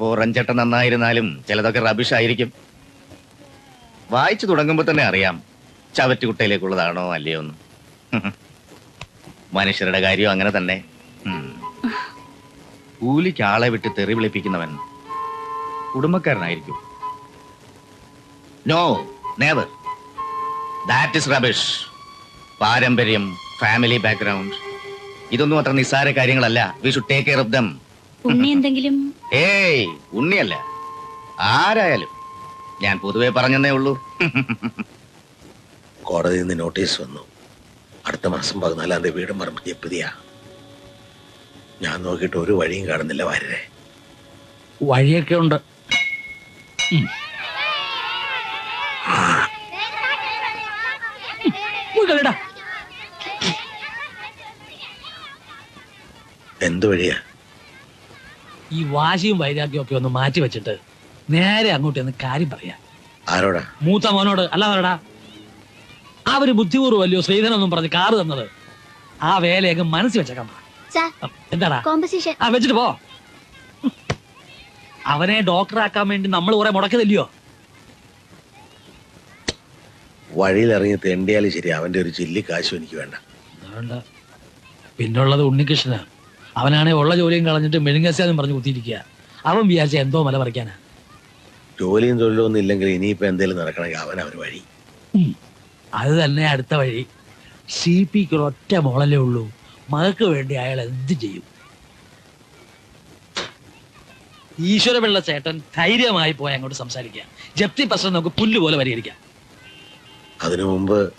പുറഞ്ചട്ട നന്നായിരുന്നാലും ചിലതൊക്കെ റബിഷ് ആയിരിക്കും. വായിച്ചു തുടങ്ങുമ്പോൾ തന്നെ അറിയാം ചവറ്റുകുട്ടയിലേക്കുള്ളതാണോ അല്ലയോ എന്ന്. മനുഷ്യരുടെ കാര്യം അങ്ങനെ തന്നെ. കൂലിക്ക് ആളെ വിട്ട് തെറി വിളിപ്പിക്കുന്നവൻ കുടുംബക്കാരനായിരിക്കും. No never that is rubbish പാരമ്പര്യം ഫാമിലി ബാക്ക്ഗ്രൗണ്ട് ഇതൊന്നും അത്ര നിസ്സാര കാര്യങ്ങളല്ല. We should take care of them Unni എന്തെങ്കിലും ഏയ് ഉണ്ണിയല്ല. ആരായാലും. ഞാൻ പൊതുവെ പറഞ്ഞെന്നേ ഉള്ളൂ. കോടതിയിൽ നിന്ന് നോട്ടീസ് വന്നു. അടുത്ത മാസം പതിനാലാം തീയതി വീടും പറമ്പ് ജപ്തിയാ. ഞാൻ നോക്കിയിട്ട് ഒരു വഴിയും കാണുന്നില്ല വാര്യരെ. വഴിയൊക്കെ ഉണ്ട്. എന്ത് വഴിയാ? ഈ വാശിയും വൈരാഗ്യവും ഒക്കെ ഒന്ന് മാറ്റി വെച്ചിട്ട് നേരെ അങ്ങോട്ട് എന്ന് കാര്യം പറയാ. ആരോടാ? മൂത്ത മോനോട് അല്ല പറയടാ അവർ ബുദ്ധിപൂർവം അല്ലയോ ശ്രീധനൊന്നും പറഞ്ഞ് കാറ് തന്നത് ആ വേലയൊക്കെ മനസ്സിൽ വെച്ചേക്കാൻ പറ. എന്താടാ? കോമ്പസിഷൻ ആ വെച്ചിട്ട് പോ. അവനെ ഡോക്ടറാക്കാൻ വേണ്ടി നമ്മൾ കുറെ മുടക്കതില്ലയോ വഴിയിൽ ഇറങ്ങി തെണ്ടിയാലും ശരി അവന്റെ ഒരു ചില്ലി കാശും എനിക്ക് വേണ്ട. പിന്നുള്ളത് ഉണ്ണികൃഷ്ണനാ. അവനാണെ ഉള്ള ജോലിയും കളഞ്ഞിട്ട് മെഴുങ്ങസ്യാന്നും പറഞ്ഞു കുത്തിയിരിക്കുക. അവൻ വിചാരിച്ച എന്തോ മല പറിക്കാനാ. ജോലിയും തൊഴിലും ഒന്നും ഇല്ലെങ്കിൽ ഇനിയിപ്പോ എന്തേലും നടക്കണമെങ്കിൽ അവൻ അവന് വഴി. ഉം. അത് തന്നെ അടുത്ത വഴി. സി പിക്ക് ഒറ്റ മോളല്ലേ ഉള്ളൂ. മകൾക്ക് വേണ്ടി അയാൾ എന്ത് ചെയ്യും? ഈശ്വരപിള്ള ചേട്ടൻ ധൈര്യമായി പോയി അങ്ങോട്ട് സംസാരിക്കുക. ജപ്തി പ്രശ്നം നമുക്ക് പുല്ല് പോലെ പരിഹരിക്കാം. അതിനു മുമ്പ്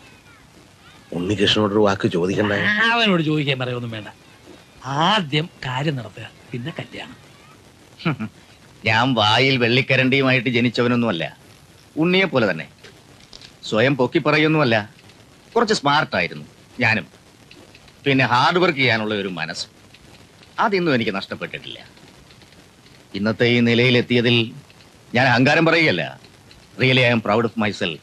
ഉണ്ണികൃഷ്ണനോടൊരു വാക്ക് ചോദിക്കണ്ടേ? അവനോട് ചോദിക്കാൻ പറയൊന്നും വേണ്ട. ആദ്യം കാര്യം നടത്തുക പിന്നെ കല്യാണം. ഞാൻ വായിൽ വെള്ളിക്കരണ്ടിയുമായിട്ട് ജനിച്ചവനൊന്നുമല്ല. ഉണ്ണിയെ പോലെ തന്നെ. സ്വയം പൊക്കി പറയൊന്നുമല്ല. കുറച്ച് സ്മാർട്ടായിരുന്നു ഞാനും. പിന്നെ ഹാർഡ് വർക്ക് ചെയ്യാനുള്ള ഒരു മനസ്സ്. അതിന്നും എനിക്ക് നഷ്ടപ്പെട്ടിട്ടില്ല. ഇന്നത്തെ ഈ നിലയിലെത്തിയതിൽ ഞാൻ അഹങ്കാരം പറയുകയല്ല. Really I am proud of myself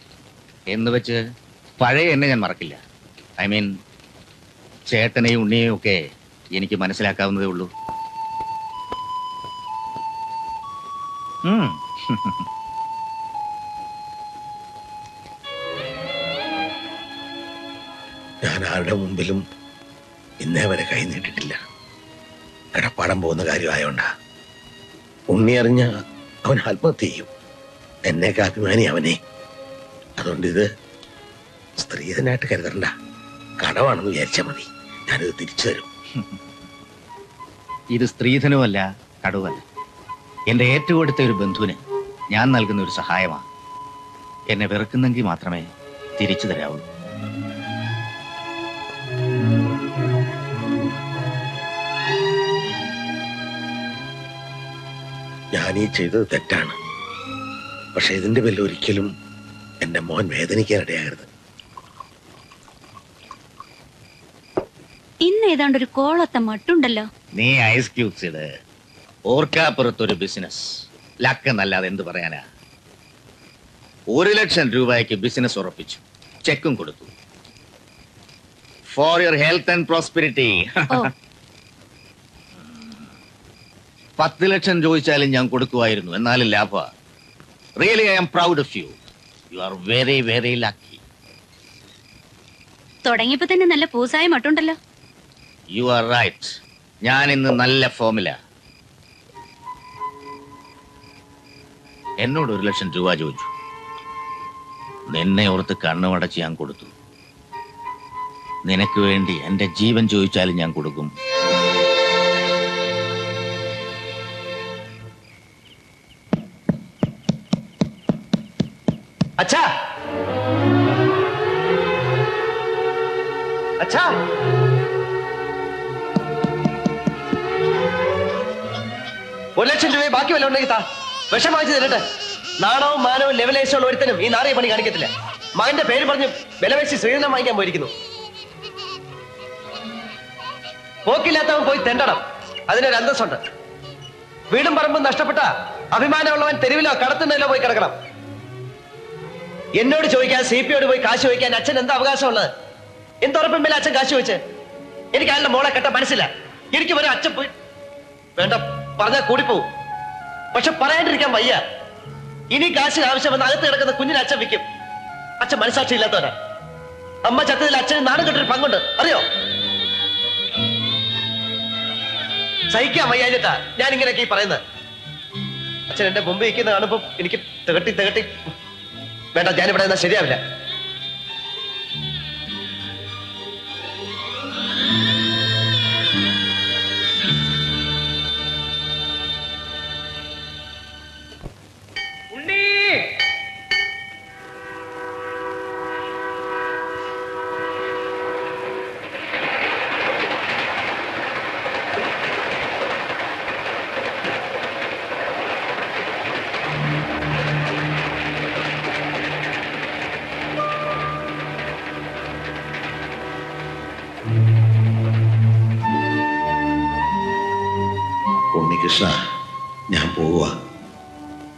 എന്ന് വെച്ച് പഴയ എന്നെ ഞാൻ മറക്കില്ല. ഐ മീൻ ചേട്ടനെയും ഉണ്ണിയെയും ഒക്കെ എനിക്ക് മനസ്സിലാക്കാവുന്നതേ ഉള്ളൂ. ഞാൻ ആരുടെ മുമ്പിലും ഇന്നേ വരെ കൈ നീട്ടിട്ടില്ല. കടപ്പാടം പോകുന്ന കാര്യമായോണ്ടാ. ഉണ്ണി അറിഞ്ഞ അവൻ ആത്മഹത്യ ചെയ്യും. എന്നെ അഭിമാനി അവനെ. അതുകൊണ്ട് ഇത് സ്ത്രീധനായിട്ട് കരുതണ്ട. കടമാണെന്ന് വിചാരിച്ചാൽ മതി. ഞാനിത് തിരിച്ചു തരും. ഇത് സ്ത്രീധനമല്ല കടുവല്ല എന്റെ ഏറ്റവും അടുത്ത ഒരു ബന്ധുവിന് ഞാൻ നൽകുന്ന ഒരു സഹായമാണ്. എന്നെ വെറുക്കുന്നെങ്കിൽ മാത്രമേ തിരിച്ചു തരാവുള്ളൂ ഞാനീ ചെയ്തത് തെറ്റാണ്. പക്ഷെ ഇതിന്റെ പേരിൽ ഒരിക്കലും എന്റെ മോൻ വേദനിക്കാൻ ഇടയാകരുത്. ഇന്ന് ഏതാണ്ട് ഒരു കോളത്ത മട്ടുണ്ടല്ലോ. നീ ഐസ് ക്യൂബ്സ് ഇട്. ഓർക്കാപ്പുറത്തൊരു ബിസിനസ് ലക്ക് എന്നല്ലാതെ എന്ത് പറയാനാ? ഒരു ലക്ഷം രൂപയ്ക്ക് ബിസിനസ് ഉറപ്പിച്ചു. ചെക്കും കൊടുത്തു. For your health and prosperity ഓ. പത്ത് ലക്ഷം ചോദിച്ചാലും ഞാൻ കൊടുക്കുമായിരുന്നു. എന്നാലും ലാഭ really I am proud of you you are very very lucky തുടങ്ങിയപ്പോ തന്നെ നല്ല പൂസായ മട്ടുണ്ടല്ലോ. യു ആർ റൈറ്റ് ഞാൻ ഇന്ന് നല്ല ഫോമില. എന്നോട് ഒരു ലക്ഷം രൂപ ചോദിച്ചു. നിന്നെ ഓർത്ത് കണ്ണുമടച്ച് ഞാൻ കൊടുത്തു. നിനക്ക് വേണ്ടി എന്റെ ജീവൻ ചോദിച്ചാലും ഞാൻ കൊടുക്കും. അച്ഛാ! അച്ഛാ! ഒരു ലക്ഷം രൂപയെ ബാക്കി വല്ല ഉണ്ടെങ്കിൽ താ. വിഷം വാങ്ങിച്ചു തരട്ടെ. നാണവും മാനവും ലെവലേശമുള്ള ഒരുത്തനും ഈ നാറിയ പണി കാണിക്കത്തില്ല. മകന്റെ പേര് പറഞ്ഞ് വിലവേശി ശ്രീധനം വാങ്ങിക്കാൻ പോയിരിക്കുന്നു. പോക്കില്ലാത്തവൻ പോയി തെണ്ടണം. അതിനൊരു അന്തസ്സുണ്ട്. വീടും പറമ്പും നഷ്ടപ്പെട്ട അഭിമാനമുള്ളവൻ തെരുവിലോ കടത്തുന്നതിലോ പോയി കിടക്കണം. എന്നോട് ചോദിക്കാൻ സി പിയോട് പോയി കാശ് ചോദിക്കാൻ അച്ഛൻ എന്താ അവകാശമുള്ളത്? എന്തുറപ്പും മേലെ അച്ഛൻ കാശ് ചോദിച്ചേ? എനിക്ക് അയാളുടെ മോളെ കെട്ട മനസ്സില്ല. എനിക്ക് ഒരു അച്ഛൻ പോയി വേണ്ട. പറഞ്ഞാൽ കൂടിപ്പോവും. പക്ഷെ പറയാണ്ടിരിക്കാൻ വയ്യ. ഇനി കാശിന് ആവശ്യം വന്ന അകത്ത് കിടക്കുന്ന കുഞ്ഞിനെ അച്ഛൻ വിൽക്കും. അച്ഛൻ മനസാക്ഷി ഇല്ലാത്തവനാ. അമ്മ ചത്തതിൽ അച്ഛന് നാണം കെട്ടൊരു പങ്കുണ്ട്. അറിയോ? സഹിക്കാൻ വയ്യാഞ്ഞിട്ടാ ഞാൻ ഇങ്ങനെയൊക്കെ ഈ പറയുന്നത്. അച്ഛൻ എന്റെ മുമ്പ് ഇരിക്കുന്ന കാണുമ്പോ എനിക്ക് തികട്ടി തികട്ടി വേണ്ട ഞാനിവിടെ എന്നാ ശരിയാവില്ല. ഉണ്ണികൃഷ്ണ ഞാൻ പോവുക.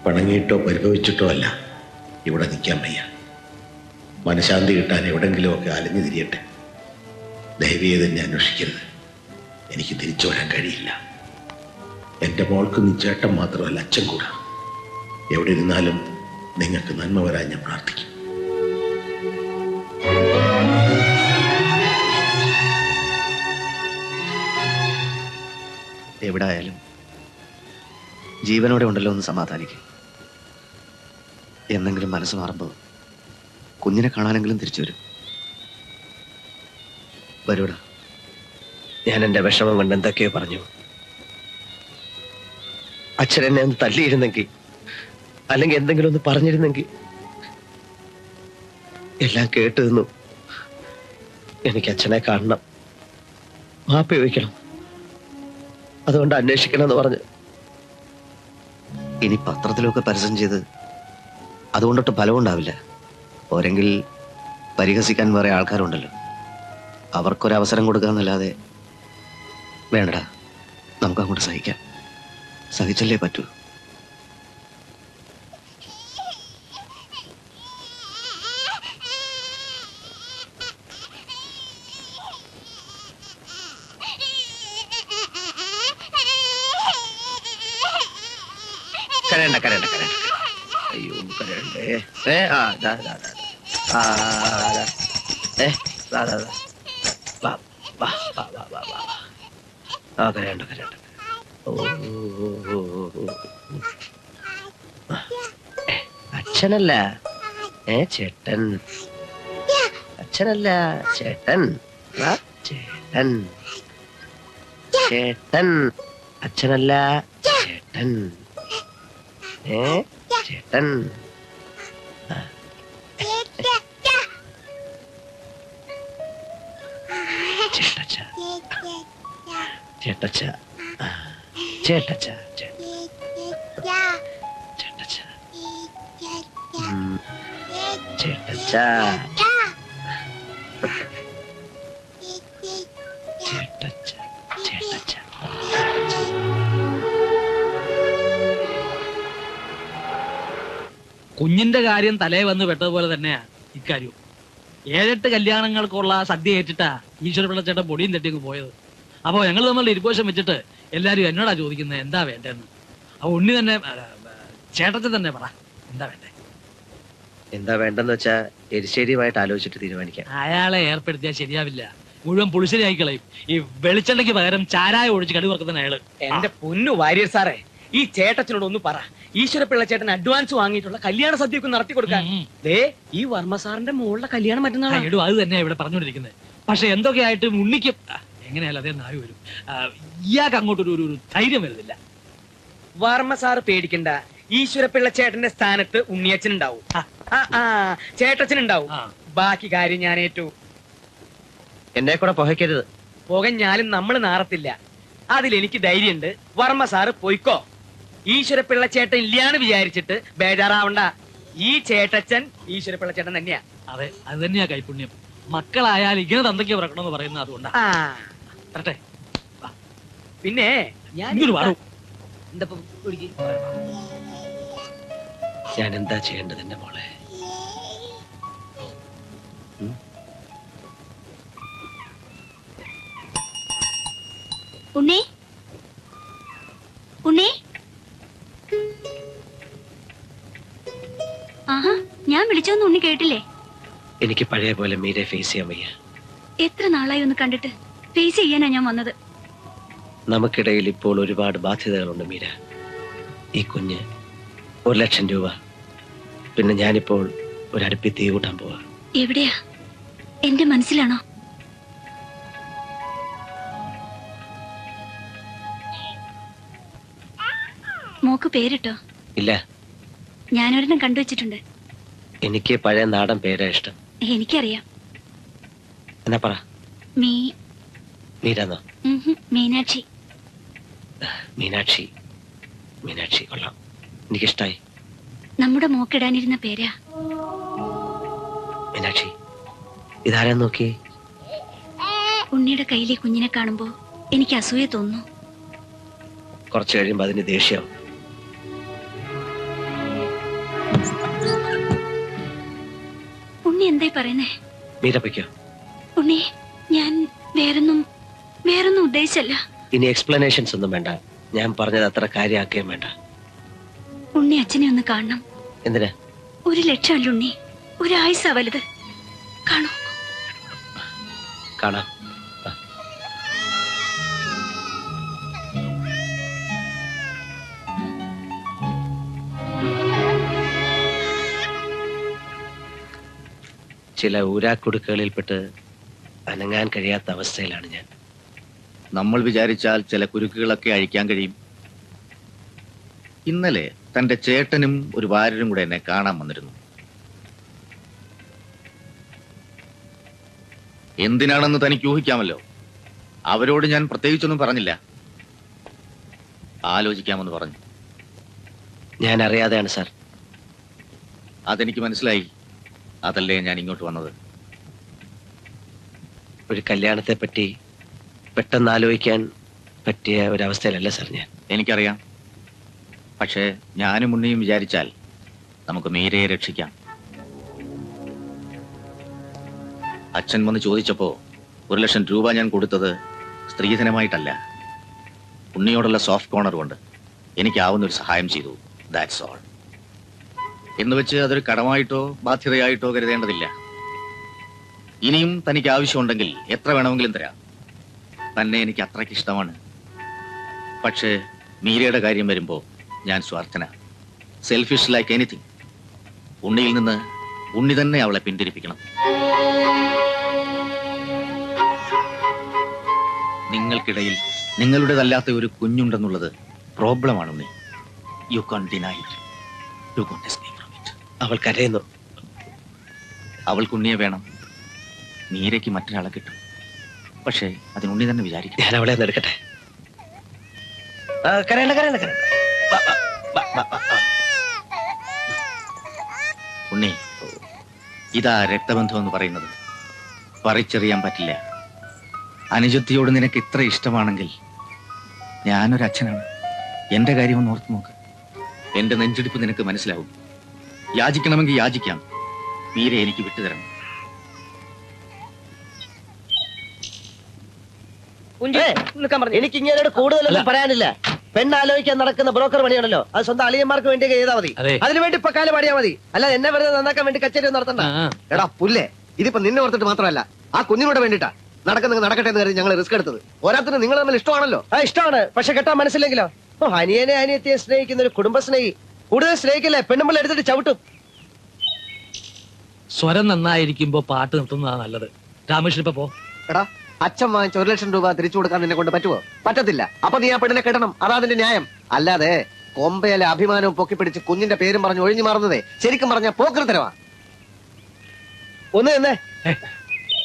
പണങ്ങിയിട്ടോ പരിഭവിച്ചിട്ടോ അല്ല. ഇവിടെ നിൽക്കാൻ വയ്യ. മനഃശാന്തി കിട്ടാൻ എവിടെങ്കിലുമൊക്കെ അലഞ്ഞു തിരിയട്ടെ. ദൈവിയെ തന്നെ അന്വേഷിക്കരുത്. എനിക്ക് തിരിച്ചു വരാൻ കഴിയില്ല. എന്റെ മോൾക്ക് നിച്ചേട്ടൻ ചേട്ടൻ മാത്രമല്ല അച്ഛൻ കൂടാ. എവിടെ ഇരുന്നാലും നിങ്ങൾക്ക് നന്മ വരാൻ ഞാൻ പ്രാർത്ഥിക്കും. എവിടെ ആയാലും ജീവനോടെ ഉണ്ടല്ലോ ഒന്ന് സമാധാനിക്കും. എന്നെങ്കിലും മനസ്സ് മാറുമ്പോൾ കുഞ്ഞിനെ കാണാനെങ്കിലും തിരിച്ചു വരും. വരൂടാ. ഞാൻ എന്റെ വിഷമം കൊണ്ട് എന്തൊക്കെയോ പറഞ്ഞു. അച്ഛൻ എന്നെ ഒന്ന് തല്ലിയിരുന്നെങ്കിൽ അല്ലെങ്കിൽ എന്തെങ്കിലും ഒന്ന് പറഞ്ഞിരുന്നെങ്കിൽ എല്ലാം കേട്ടു നിന്നു. എനിക്ക് അച്ഛനെ കാണണം. മാപ്പി ചോദിക്കണം. അതുകൊണ്ട് അന്വേഷിക്കണം എന്ന് പറഞ്ഞു ഇനി പത്രത്തിലൊക്കെ പരസ്യം ചെയ്ത് അതുകൊണ്ടൊട്ട് ഫലമുണ്ടാവില്ല. പോരെങ്കിൽ പരിഹസിക്കാൻ വേറെ ആൾക്കാരുണ്ടല്ലോ. അവർക്കൊരവസരം കൊടുക്കാന്നല്ലാതെ വേണ്ടടാ നമുക്ക് അങ്ങോട്ട് സഹിക്കാം. സഹിച്ചല്ലേ പറ്റൂ കരയണ്ട കരയണ്ട കരയണ്ട അയ്യോ കരയണ്ടേ ഏ dah dah. Ah dah. Eh, dah dah dah. ഓ. ആ. ഏ, അച്ഛനല്ല ഏ ചേട്ടൻ അച്ഛനല്ല ചേട്ടൻ ചേട്ടൻ ചേട്ടൻ അച്ഛനല്ല ചേട്ടൻ ഏ ചേട്ടൻ ചേട്ടച്ച. ചേട്ടച്ച ചേട്ടച്ച. കുഞ്ഞിന്റെ കാര്യം തലേ വന്ന് പെട്ടതുപോലെ തന്നെയാ ഇക്കാര്യവും ഏഴെട്ട് കല്യാണങ്ങൾക്കുള്ള സദ്യ ഏറ്റിട്ടാ ഈശ്വര പിള്ളച്ചേട്ടൻ പൊടിയും തട്ടിയൊക്കെ പോയത്. അപ്പോ ഞങ്ങൾ തമ്മിലുള്ള ഇരുപോഷം വെച്ചിട്ട് എല്ലാരും എന്നോടാ ചോദിക്കുന്നത് എന്താ വേണ്ടതെന്ന് അപ്പൊ ഉണ്ണി തന്നെ ചേട്ടത്തിൽ തന്നെ പറ എന്താ വേണ്ടേ? എന്താ വേണ്ടെന്ന് വെച്ചാ എരിശ്ശേരിയുമായിട്ട് ആലോചിച്ചിട്ട് തീരുമാനിക്കാം. അയാളെ ഏർപ്പെടുത്തിയാൽ ശരിയാവില്ല. മുഴുവൻ പുളിശ്ശേരിയായി കളയും. ഈ വെളിച്ചെണ്ണയ്ക്ക് പകരം ചാരായ ഒഴിച്ച് കടി വറുക്കുന്ന അയാൾ. എന്റെ പൊന്നു വാര്യർ സാറേ ഈ ചേട്ടച്ചനോട് ഒന്ന് പറ. ഈശ്വരപ്പിള്ള ചേട്ടൻ അഡ്വാൻസ് വാങ്ങിയിട്ടുള്ള കല്യാണ സദ്യയൊക്കെ നടത്തി കൊടുക്കാൻ. ദേ ഈ വർമ്മ സാറിന്റെ മോളുടെ കല്യാണം എടോ അത് തന്നെയാ ഇവിടെ പറഞ്ഞുകൊണ്ടിരിക്കുന്നത് പക്ഷെ എന്തൊക്കെയായിട്ടും ഉണ്ണിക്ക് എങ്ങനെയല്ല അതേ നായ വരും. ഇയാൾക്ക് അങ്ങോട്ട് ഒരു ധൈര്യം വരുന്നില്ല. വർമ്മ സാർ പേടിക്കണ്ട. ഈശ്വരപ്പിള്ള ചേട്ടന്റെ സ്ഥാനത്ത് ഉണ്ണിയച്ചൻ ഉണ്ടാവും ആ, ആ, ആ ചേട്ടച്ചൻ ഉണ്ടാവും ബാക്കി കാര്യം ഞാൻ ഏറ്റു. എന്നെ കൂടെ പുകയ്ക്കരുത്. പുകഞ്ഞാലും നമ്മൾ നാറത്തില്ല. അതിൽ അതിലെനിക്ക് ധൈര്യമുണ്ട്. വർമ്മ സാറ് പോയിക്കോ. ഈശ്വരപ്പിള്ള ചേട്ടൻ ഇല്ലാന്ന് വിചാരിച്ചിട്ട് ബേജാറാവണ്ട. ഈ ചേട്ടച്ചൻ ഈശ്വരപ്പിള്ള ചേട്ടൻ തന്നെയാ. അതെ അത് തന്നെയാ കൈപുണ്യം. മക്കളായാൽ ഇങ്ങനെ തന്തയ്ക്ക് പിറക്കണമെന്ന് പറയുന്നത് അതുകൊണ്ടാ. ആ വരട്ടെ പിന്നെ? ഞാൻ എന്താ ചെയ്യേണ്ടത് എന്റെ മോളെ? ഉണ്ണി? ഉണ്ണി? ആഹാ ഞാൻ വിളിച്ചൊന്നും ഉണ്ണി കേട്ടില്ലേ? എനിക്ക് പഴയ പോലെ മീരെ ഫേസ് ചെയ്യാൻ വയ്യ. എത്ര നാളായി ഒന്ന് കണ്ടിട്ട്? ഫേസ് ചെയ്യാനാ ഞാൻ വന്നത്. നമുക്കിടയിൽ ഇപ്പോൾ ഒരുപാട് ബാധ്യതകളുണ്ട് മീര. ഈ കുഞ്ഞ് ഒരു ലക്ഷം രൂപ. പിന്നെ ഞാനിപ്പോൾ ഒരു അടുപ്പിൽ തീ കൂട്ടാൻ പോവാ. എവിടെയാ? എന്റെ മനസ്സിലാണോ? മോക്ക് പേരിട്ടോ? ഇല്ല. ഞാനൊരെണ്ണം കണ്ടുവച്ചിട്ടുണ്ട്. എനിക്ക് പഴയ നാടൻ പേരാ ഇഷ്ടം. എനിക്കറിയാം. എന്നാ പറ. മീ മീരാന്നോ ഉഹും, മീനാക്ഷി. മീനാക്ഷി. മീനാക്ഷി കൊള്ളാം. എനിക്കിഷ്ടായി. നമ്മുടെ മോക്കിടാനിരുന്ന പേരാ. മീനാക്ഷി ഇതാരാ നോക്കി ഉണ്ണിയുടെ കയ്യിലെ കുഞ്ഞിനെ കാണുമ്പോ എനിക്ക് അസൂയ തോന്നുന്നു. കുറച്ചു കഴിയുമ്പോ അതിന് ദേഷ്യം. ഉണ്ണി എന്തായി പറയുന്നേ? മീര പൊയ്ക്കോ. ഉണ്ണി ഞാൻ വേറൊന്നും ഉദ്ദേശിച്ചല്ല. ഇനി എക്സ്പ്ലനേഷൻസ് ഒന്നും വേണ്ട. ഞാൻ പറഞ്ഞത് അത്ര കാര്യമാക്കുകയും വേണ്ട. ഉണ്ണി അച്ഛനെ ഒന്ന് കാണണം. എന്തിനാ? ഒരു ലക്ഷമല്ല ഉണ്ണി. ഒരാഴ്ച വലുത് കാണൂ. കാണാം. ചില ഊരാക്കുടുക്കുകളിൽപ്പെട്ട് അനങ്ങാൻ കഴിയാത്ത അവസ്ഥയിലാണ് ഞാൻ. നമ്മൾ വിചാരിച്ചാൽ ചില കുരുക്കുകളൊക്കെ അഴിക്കാൻ കഴിയും. ഇന്നലെ തന്റെ ചേട്ടനും ഒരു ഭാര്യരും കൂടെ എന്നെ കാണാൻ വന്നിരുന്നു. എന്തിനാണെന്ന് തനിക്ക് ഊഹിക്കാമല്ലോ. അവരോട് ഞാൻ പ്രത്യേകിച്ചൊന്നും പറഞ്ഞില്ല. ആലോചിക്കാമെന്ന് പറഞ്ഞു. ഞാൻ അറിയാതെയാണ് സാർ. അതെനിക്ക് മനസ്സിലായി. അതല്ലേ ഞാൻ ഇങ്ങോട്ട് വന്നത്. ഒരു കല്യാണത്തെ പറ്റി പെട്ടെന്ന് ആലോചിക്കാൻ പറ്റിയ ഒരവസ്ഥയിലല്ല സാർ ഞാൻ? എനിക്കറിയാം. പക്ഷേ ഞാനും ഉണ്ണിയും വിചാരിച്ചാൽ നമുക്ക് മീരയെ രക്ഷിക്കാം. അച്ഛൻ വന്ന് ചോദിച്ചപ്പോ ഒരു ലക്ഷം രൂപ ഞാൻ കൊടുത്തത് സ്ത്രീധനമായിട്ടല്ല. ഉണ്ണിയോടുള്ള സോഫ്റ്റ് കോർണർ കൊണ്ട് എനിക്കാവുന്ന ഒരു സഹായം ചെയ്തു. ദാറ്റ്സ് ഓൾ എന്ന് വെച്ച് അതൊരു കടമായിട്ടോ ബാധ്യതയായിട്ടോ കരുതേണ്ടതില്ല. ഇനിയും തനിക്ക് ആവശ്യമുണ്ടെങ്കിൽ എത്ര വേണമെങ്കിലും തരാം. തന്നെ എനിക്ക് അത്രയ്ക്ക് ഇഷ്ടമാണ്. പക്ഷേ മീരയുടെ കാര്യം വരുമ്പോൾ ഞാൻ സ്വാർത്ഥന. സെൽഫിഷ് ലൈക്ക് എനിത്തിങ് ഉണ്ണിയിൽ നിന്ന് ഉണ്ണി തന്നെ അവളെ പിന്തിരിപ്പിക്കണം. നിങ്ങൾക്കിടയിൽ നിങ്ങളുടേതല്ലാത്ത ഒരു കുഞ്ഞുണ്ടെന്നുള്ളത് പ്രോബ്ലമാണ് Unni. You can deny it you can escape അവൾ കരയുന്നു. അവൾക്ക് ഉണ്ണിയെ വേണം. മീരയ്ക്ക് മറ്റൊരാളെ കിട്ടും. പക്ഷേ അതിന് ഉണ്ണി തന്നെ വിചാരിക്കും. ഞാൻ അവളെ എടുക്കട്ടെ? കരയണ്ട കരയണ്ട കരയണ്ട. ഉണ്ണി ഇതാ രക്തബന്ധം എന്ന് പറയുന്നത്. പറിച്ചെറിയാൻ പറ്റില്ല. അനുജത്തിയോട് നിനക്ക് ഇത്ര ഇഷ്ടമാണെങ്കിൽ ഞാനൊരു അച്ഛനാണ്. എന്റെ കാര്യം ഒന്ന് ഓർത്ത് നോക്ക്. എന്റെ നെഞ്ചിടിപ്പ് നിനക്ക് മനസ്സിലാവും. യാചിക്കണമെങ്കിൽ യാചിക്കാം. മീരെ എനിക്ക് വിട്ടുതരണം. എനിക്ക് ഇങ്ങനെ കൂടുതലൊന്നും പറയാനില്ല. പെണ്ണാലോചിക്കാൻ നടക്കുന്ന ബ്രോക്കർ പണിയാണല്ലോ. അത് സ്വന്തം അളിയന്മാർക്ക് വേണ്ടി ചെയ്താൽ മതി. അതെ. അതിനുവേണ്ടി ഇപ്പൊ കാലം പാടിയാൽ മതി. അല്ല എന്നെ വെറുതെ നന്നാക്കാൻ വേണ്ടി കച്ചേരി ഒന്നും നടത്തണ്ട. എടാ പുല്ലേ ഇതിപ്പോ നിന്നെ ഓർത്തിട്ട് മാത്രമല്ല ആ കുഞ്ഞിനോട് വേണ്ടിട്ടാ നടക്കുന്ന നടക്കട്ടെ എന്ന് കരുതി ഞങ്ങൾ റിസ്ക് എടുത്തത്. ഓരോരുത്തരും നിങ്ങൾ തമ്മിൽ ഇഷ്ടമാണല്ലോ. ആ ഇഷ്ടമാണ്. പക്ഷെ കെട്ടാൻ മനസ്സിലെങ്കിലോ ഓ അനിയനെ അനിയത്തിയെ സ്നേഹിക്കുന്ന ഒരു കുടുംബ സ്നേഹി കൂടുതൽ സ്നേഹിക്കില്ലേ പെണ്ണുമ്പോൾ എടുത്തിട്ട് ചവിട്ടും. സ്വരം നന്നായിരിക്കുമ്പോ പാട്ട് നിർത്തുന്നതാ നല്ലത്. രാമകൃഷ്ണൻ ഇപ്പൊ പോ. എടാ അച്ഛൻ വാങ്ങിച്ച ഒരു ലക്ഷം രൂപ തിരിച്ചു കൊടുക്കാൻ നിന്നെ കൊണ്ട് പറ്റുമോ? പറ്റത്തില്ല. അപ്പൊ നീ ആ പെണ്ണിനെ കെട്ടണം. അതാ അതിന്റെ ന്യായം. അല്ലാതെ കൊമ്പയിലെ അഭിമാനവും പൊക്കിപ്പിടിച്ച് കുഞ്ഞിന്റെ പേരും പറഞ്ഞു ഒഴിഞ്ഞു മാറുന്നതേ ശരിക്കും പറഞ്ഞ പോക്കൃത്തരവാ ഒന്ന് തന്നെ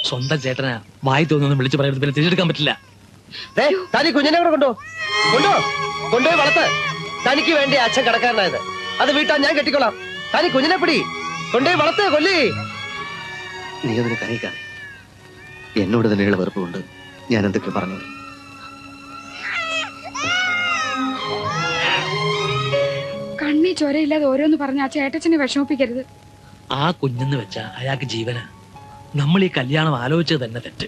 സ്വന്തം ചേട്ടനാ വായി തോന്നുന്നു വിളിച്ചു പറയുന്നത് പിന്നെ തിരിച്ചെടുക്കാൻ പറ്റില്ല. തനി കുഞ്ഞിനെ കൂടെ കൊണ്ടോ? കൊണ്ടോ? കൊണ്ടുപോയി വളർത്ത്. തനിക്ക് വേണ്ടി അച്ഛൻ കടക്കാരനായത്. അത് വീട്ടാ ഞാൻ കെട്ടിക്കോളാം. തനി കുഞ്ഞിനെ പിടി. കൊണ്ടുപോയി വളർത്ത് കൊല്ലി. നീ അതിന് കരയിക്കാതെ. എന്നോട് തന്നെയുള്ള വെറുപ്പ് കൊണ്ട് ഞാൻ എന്തൊക്കെ പറഞ്ഞു കണ്ണി ചോരയില്ലാതെ ഓരോന്ന് പറഞ്ഞ ആ ചേട്ടച്ചനെ വിഷമിപ്പിക്കരുത്. ആ കുഞ്ഞെന്ന് വെച്ചാ അയാൾക്ക് ജീവന. നമ്മൾ ഈ കല്യാണം ആലോചിച്ചത് തന്നെ തെറ്റ്.